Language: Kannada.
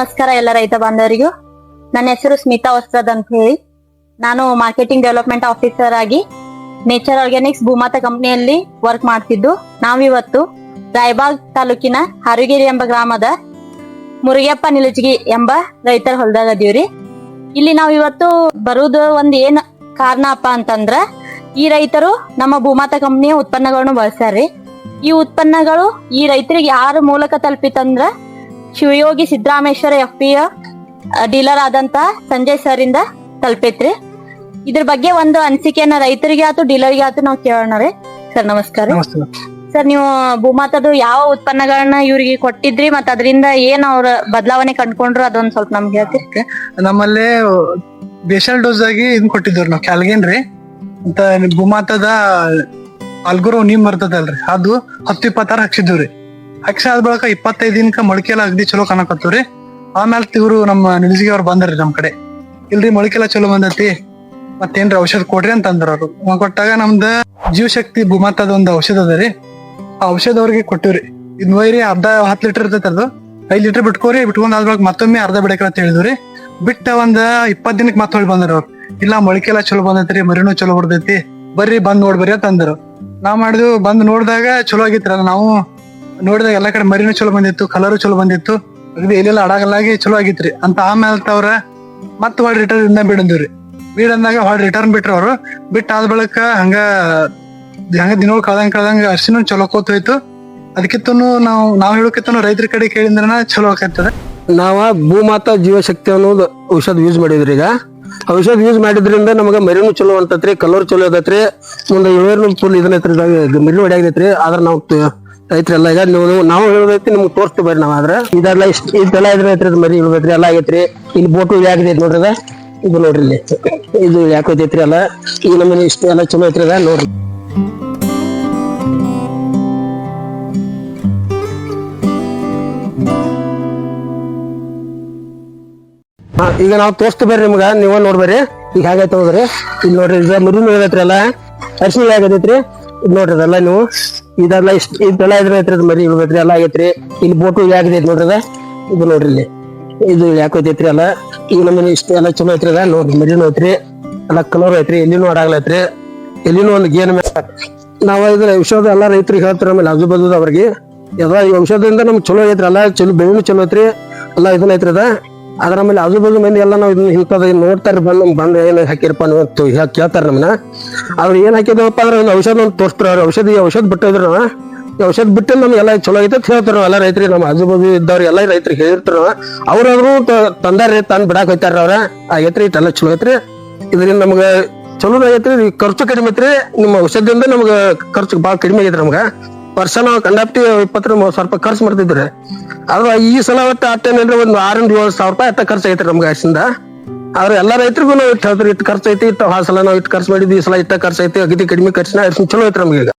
ನಮಸ್ಕಾರ ಎಲ್ಲ ರೈತ ಬಾಂಧವರಿಗೂ. ನನ್ನ ಹೆಸರು ಸ್ಮಿತಾ ವಸ್ತ್ರದ್ ಅಂತ ಹೇಳಿ. ನಾನು ಮಾರ್ಕೆಟಿಂಗ್ ಡೆವಲಪ್ಮೆಂಟ್ ಆಫೀಸರ್ ಆಗಿ ನೇಚರ್ ಆರ್ಗ್ಯಾನಿಕ್ಸ್ ಭೂಮಾತ ಕಂಪನಿಯಲ್ಲಿ ವರ್ಕ್ ಮಾಡ್ತಿದ್ದು. ನಾವಿವತ್ತು ರಾಯಬಾಗ್ ತಾಲೂಕಿನ ಹಾರುಗಿರಿ ಎಂಬ ಗ್ರಾಮದ ಮುರುಗಪ್ಪ ನಿಲುಜಿಗಿ ಎಂಬ ರೈತರ ಹೊಲದಾಗ ಅದೀವ್ರಿ ಇಲ್ಲಿ ನಾವು ಇವತ್ತು ಬರುವುದು ಒಂದ್ ಏನ್ ಕಾರಣಪ್ಪ ಅಂತಂದ್ರ, ಈ ರೈತರು ನಮ್ಮ ಭೂಮಾತ ಕಂಪನಿಯ ಉತ್ಪನ್ನಗಳನ್ನು ಬಳಸ್ಯಾರ್ರಿ ಈ ಉತ್ಪನ್ನಗಳು ಈ ರೈತರಿಗೆ ಯಾರ ಮೂಲಕ ತಲುಪಿತಂದ್ರ Shivayogi Siddharameshwara F P dealer ಆದಂತ ಸಂಜಯ್ ಸರ್ ಇಂದ ತಲುಪೈತ್ರಿ. ಇದ್ರ ಬಗ್ಗೆ ಒಂದು ಅನಿಸಿಕೆಯನ್ನ ರೈತರಿಗೆ ಆತು ಡೀಲರ್ಗೆ ಆತು ನಾವು ಕೇಳೋಣ ರೀ. ಸರ್ ನಮಸ್ಕಾರ ಸರ್ ನೀವು ಭೂಮಾತದು ಯಾವ ಉತ್ಪನ್ನಗಳನ್ನ ಇವರಿಗೆ ಕೊಟ್ಟಿದ್ರಿ ಮತ್ತ ಅದರಿಂದ ಏನ್ ಅವ್ರ ಬದಲಾವಣೆ ಕಂಡ್ಕೊಂಡ್ರು? ಅದೊಂದ್ ಸ್ವಲ್ಪ ನಮ್ಗೆ ಹೇಳ್ತೀರಿ. ನಮ್ಮಲ್ಲಿ ಬೇಷಲ್ ಡೋಸ್ ಆಗಿ ಇದ್ ಕೊಟ್ಟಿದ್ರು ನಾವು ಕ್ಯಾಲ್ಗೇನ್ ರೀ. ಅಂತ ಭೂಮಾತದ ಅಲ್ಗುರು ನೀಮ್ ಬರ್ತದಲ್ರಿ. ಅದು ಹತ್ತು ಇಪ್ಪತ್ತಾರ ಹಚ್ಚಿದ್ವಿ ಹಚ್ಚ ಆದ ಬಳಿಕ ಇಪ್ಪತ್ತೈದು ದಿನಕ್ಕ ಮೊಳಕೆಲ್ಲ ಅಗ್ದಿ ಚಲೋ ಕಾಣಕತ್ತವ್ರಿ. ಆಮೇಲೆ ಇವ್ರು ನಮ್ಮ ನಿಲ್ಸಿಗೆ ಅವ್ರು ಬಂದ್ರಿ ನಮ್ ಕಡೆ. ಇಲ್ರಿ ಮೊಳಕೆಲ್ಲ ಚಲೋ ಬಂದೈತಿ. ಮತ್ತೇನ್ರಿ ಔಷಧ ಕೊಡ್ರಿ ಅಂತ ಅಂದ್ರ ಅವ್ರು ಕೊಟ್ಟಾಗ ನಮ್ದ ಜೀವಶಕ್ತಿ ಭೂಮಾತದ ಒಂದು ಔಷಧ ಅದ ಆ ಔಷಧ ಅವ್ರಿಗೆ ಕೊಟ್ಟಿವ್ರಿ. ಇದ್ ಅರ್ಧ ಹತ್ತು ಲೀಟರ್ ಇರ್ತೈತೆ ಅದು ಐದ್ ಲೀಟರ್ ಬಿಟ್ಕೋರಿ ಬಿಟ್ಕೊಂಡ್ ಆದ್ಮೇಲೆ ಮತ್ತೊಮ್ಮೆ ಅರ್ಧ ಬಿಡಕ್ರ ಅಂತ ಹೇಳಿದ್ರಿ. ಬಿಟ್ಟ ಒಂದ ಇಪ್ಪತ್ ದಿನಕ್ಕೆ ಮತ್ತೆ ಹೊಳ್ ಬಂದ್ರ ಅವ್ರು. ಇಲ್ಲ ಮೊಳಕೆಲ್ಲ ಚಲೋ ಬಂದೈತ್ರಿ, ಮರಿನೂ ಚಲೋ ಬರ್ತೈತಿ. ಬರ್ರಿ ಬಂದ್ ನೋಡ್ಬರಿ ಅಂತ ಅಂದ್ರು ನಾವ್ ಮಾಡಿದ್ವಿ ಬಂದ್ ನೋಡಿದಾಗ ಚಲೋ ಆಗಿತ್ರ ನಾವು. ನೋಡಿದಾಗ ಎಲ್ಲಾ ಕಡೆ ಮರಿನೂ ಚಲೋ ಬಂದಿತ್ತು ಕಲರು ಚಲೋ ಬಂದಿತ್ತು. ಅಗದಿ ಎಲ್ಲೆಲ್ಲ ಅಡಗಲಾಗಿ ಚಲೋ ಆಗಿತ್ರಿ. ಅಂತ ಆಮೇಲೆ ತವ್ರ ಮತ್ ಹೊಳ್ ರಿಟರ್ನ್ ಇಂದ ಬಿಡಂದಿವ್ರಿ ಬೀಡ್ ಅಂದಾಗ ಹೊಳ್ ರಿಟರ್ನ್ ಬಿಟ್ರ ಅವ್ರು. ಬಿಟ್ಟ ಆದ ಬಳಿಕ ಹಂಗ ಹಂಗ ದಿನಗಳು ಕಳ್ದಂಗ ಕಳ್ದಂಗ ಅರ್ಶಿನ ಚಲೋ ಹೋಯ್ತು ನಾವು ನಾವು, ನಾವ್ ಹೇಳೋಕಿಂತನು ರೈತರ ಕಡೆ ಕೇಳಿದ್ರನ ಚಲೋ ಆಕೈತದ ನಾವ ಭೂಮಾತ ಜೀವಶಕ್ತಿ ಅನ್ನೋದು ಔಷಧ ಯೂಸ್ ಮಾಡಿದ್ರಿ ಈಗ. ಔಷಧ ಯೂಸ್ ಮಾಡಿದ್ರಿಂದ ನಮಗ ಮರಿನೂ ಚಲೋ ಅಂತತ್ರಿ ಕಲರ್ ಚಲೋ ಅದತ್ರಿ ಮುಂದೆ ಇಳುವರಿನೂ ಫುಲ್ ಇದನ್ನೈತ್ರಿ ಮರಿನೂ ಹೊಡ್ಯಾಗೈತ್ರಿ ಆದ್ರ ನಾವು ರೈತರೆಲ್ಲ ಈಗ ನೀವು ನಾವು ಹೇಳ್ಬೇಕು ನಿಮ್ಗೆ ತೋರಿಸ್ತೀವಿ ಬರ್ರಿ ನಾವು ಆದ್ರೆ. ಇದೆಲ್ಲ ಇಷ್ಟ ಇದೆಲ್ಲ ಇದ್ರೈತ್ರಿ ಮರಿ ಹೇಳ್ಬೇಕ್ರಿ ಎಲ್ಲ ಆಗೈತ್ರಿ. ಇಲ್ಲಿ ಬೋಟು ಯಾಕೈತಿ ನೋಡ್ರಿ ಅದ. ಇದು ನೋಡ್ರಿ ಇಲ್ಲಿ. ಇದು ಯಾಕೈತೈತ್ರಿ ಅಲ್ಲ ಈ ನಮ್ಮನೆ ಇಷ್ಟ ಎಲ್ಲ ಚಲೋ ಐತ್ರಿ ಅದ, ನೋಡ್ರಿ. ಈಗ ನಾವು ತೋರಿಸ್ತೀವಿ ಬರ್ರಿ ನಿಮ್ಗ. ನೀವ ನೋಡ್ಬರ್ರಿ. ಈಗ ಹೇಗೈತೆ ಹೋದ್ರಿ ಇಲ್ಲಿ ನೋಡ್ರಿ, ಇದು ಮರಿನೂ ಹೇಗೈತ್ರಿ ಎಲ್ಲ. ಅರ್ಶಿನ ಹೇಗೈತ್ರಿ ಇದು ನೋಡ್ರಿ ಅದೆಲ್ಲ ನೀವು. ಇದೆಲ್ಲ ಇಷ್ಟ ಇದೆಲ್ಲ ಇದ್ರ ಐತ್ರಿ ಮರಿ ಇಳ್ದೈತ್ರಿ ಎಲ್ಲ ಆಗೈತ್ರಿ. ಇಲ್ಲಿ ಬೋಟು ಯಾಕೈತಿ ನೋಡ್ರಿ ಅದ. ಇದು ನೋಡ್ರಿ ಇಲ್ಲಿ. ಇದು ಯಾಕೈತೈತ್ರಿ ಎಲ್ಲ ಈಗ ನಮ್ಮ ಇಷ್ಟ ಎಲ್ಲ ಚಲೋ ಐತ್ರಿ ಅದ. ನೋಡ್ರಿ ಮರಿನೂ ಐತ್ರಿ. ಎಲ್ಲ ಕಲರ್ ಐತ್ರಿ. ಎಲ್ಲಿನೂ ಆಡಾಗ್ಲೈತ್ರಿ ಎಲ್ಲಿನೂ ಒಂದು ಗೇನ್ ನಾವು ಇದ್ರ ಔಷಧ ಎಲ್ಲ ರೈತರಿಗೆ ಹೇಳ್ತಾರ ಆಮೇಲೆ ಆಜು ಬಾಜು ಅವ್ರಿಗೆ. ಎಲ್ಲ ಈ ಔಷಧದಿಂದ ನಮ್ಗೆ ಚಲೋ ಐತ್ರಿ ಎಲ್ಲ ಚಲೋ ಬೆಳೆನೂ ಚಲೋ ಐತ್ರಿ. ಎಲ್ಲ ಇದನ್ನ ಐತ್ರಿ ಅದ. ಅದ್ರ ಆಮೇಲೆ ಆಜು ಬಾಜು ಮಂದಿ ಎಲ್ಲ ನಾವು ಇದನ್ನ ಹಿಂತದ ನೋಡ್ತಾರ ಬಂದು ಬಂದು ಏನ್ ಹಾಕಿರಪ್ಪ ನೀವು ಕೇಳ್ತಾರ ನಮ್ಮನ್ನ. ಅವ್ರು ಏನ್ ಹಾಕಿದವಪ್ಪ ಅಂದ್ರೆ ಒಂದು ಔಷಧ ಒಂದು ತೋರಿಸ್ತಾರ. ಅವ್ರ ಔಷಧ ಔಷಧ ಬಿಟ್ಟಿದ್ರು ನಾವ ಔಷಧ ಬಿಟ್ಟು ನಮ್ಗೆ ಎಲ್ಲ ಚಲೋ ಐತೆ ಅಂತ ಹೇಳ್ತಾರ ಎಲ್ಲ ರೈತರಿಗೆ ನಮ್ಮ ಆಜು ಬಾಜು ಇದ್ದವ್ರು, ಎಲ್ಲ ರೈತರಿಗೆ ಹೇಳಿರ್ತಾರ. ಅವ್ರಾದ್ರು ತ- ತಂದು ಬಿಡಾಕ್ ಹೋಯ್ತಾರ ಅವ್ರ. ಆಗೈತ್ರಿ, ಇಟ್ಟೆಲ್ಲ ಚಲೋ ಐತ್ರಿ ಇದರಿಂದ ನಮ್ಗೆ ಚಲೋ ಆಗೈತ್ರಿ. ಖರ್ಚು ಕಡಿಮೆ ಐತ್ರಿ. ನಿಮ್ಮ ಔಷಧದಿಂದ ನಮ್ಗೆ ಖರ್ಚು ಬಾಳ ಕಡಿಮೆ ಆಗೈತ್ರಿ ನಮ್ಗ. ವರ್ಷ ನಾವು ಕಂಡಾಪ್ಟಿ ಇಪ್ಪತ್ತರ ರೂಪಾಯಿ ಖರ್ಚು ಮಾಡ್ತಿದ್ರೆ. ಆದ್ರೆ ಈ ಸಲ ಒಟ್ಟು ಅಟ್ಟೇನಂದ್ರೆ ಒಂದು ಆರಿಂದ ಏಳು ಸಾವಿರ ರೂಪಾಯಿ ಅಟ್ಟ ಖರ್ಚು ಐತ್ರಿ ನಮ್ಗೆ ಅಷ್ಟಿಂದ. ಆದ್ರೆ ಎಲ್ಲಾ ರೈತರಿಗೂ ನಾವು ಇಟ್ಟು ಹೇಳ್ತೀರಿ ಇಟ್ಟು ಖರ್ಚು ಐತಿ, ಇಟ್ಟು ಆ ಸಲ ನಾವು ಇಟ್ಟು ಖರ್ಚು ಮಾಡಿದ್ವಿ, ಈ ಸಲ ಇಟ್ಟ ಖರ್ಚು ಐತಿ, ಅಗದಿ ಕಡಿಮೆ ಖರ್ಚಿನ ಚಲೋ ಐತ್ರಿ ನಮ್ಗೆ ಈಗ.